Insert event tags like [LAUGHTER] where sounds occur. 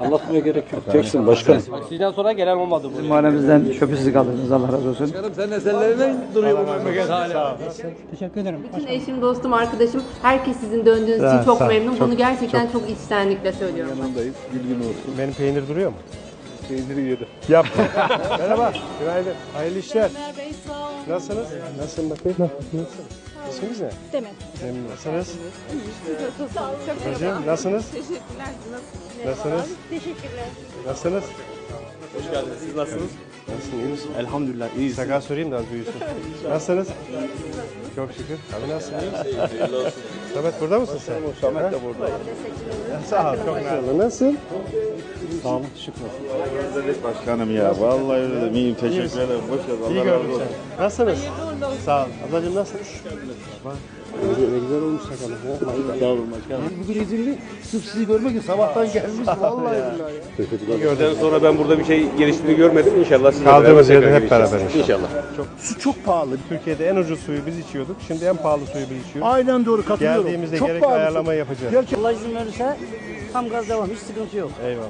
Anlatmaya gerek yok. Teksin başkanım. Sizden sonra gelen olmadı bu. Mahallemizden şüphesiz kaldınız. Allah razı olsun. Sen eserlerine duruyor bu memleket hala. Teşekkür ederim. Bütün eşim, dostum, arkadaşım herkes sizin döndüğünüz için çok memnun. Bunu gerçekten çok, içtenlikle söylüyorum. Yanındayız. Bilgin olsun. Benim peynir duruyor mu? Peyniri yedi. Yap. [LAUGHS] Merhaba. Günaydın. Hayırlı işler. Nasılsınız? Nasılsın bakayım? Nasılsın? İsminiz ne? Demet. Memnun. Nasılsınız? Sağ olun. Çok Hocam nasılsınız? teşekkürler. Nasılsınız? Teşekkürler. Nasılsınız? Hoş geldiniz. Siz nasılsınız? Nasılsın? İyi misin? Elhamdülillah iyiyiz. Sakal sorayım da az büyüsün. [LAUGHS] Nasılsınız? Çok şükür. Abi nasılsın? İyi misin? Samet burada mısın sen? Samet de burada. Sağ ol. Çok nazik. Nasılsın? Sağ olun. Şükür. Başkanım ya vallahi öyle de iyiyim teşekkür ederim. Boş ver İyi gördüm seni. Nasılsınız? Sağ ol. Ablacığım nasılsınız? Bak. Ne güzel olmuş sakalın. ya. Sağ olun başkanım. Bugün izinli. Sırf sizi görmek için sabahtan gelmiş. Vallahi billahi. Gördükten sonra ben burada bir şey geliştiğini görmedim. İnşallah sizle Kaldığımız beraber yerden hep beraber görüşeceğiz. İnşallah. Su çok pahalı. Türkiye'de en ucuz suyu biz içiyorduk. Şimdi en pahalı suyu biz içiyoruz. Aynen doğru katılıyorum. Geldiğimizde çok gerekli pahalı. ayarlama yapacağız. Allah izin verirse tam gaz devam. Hiç sıkıntı yok. Eyvallah.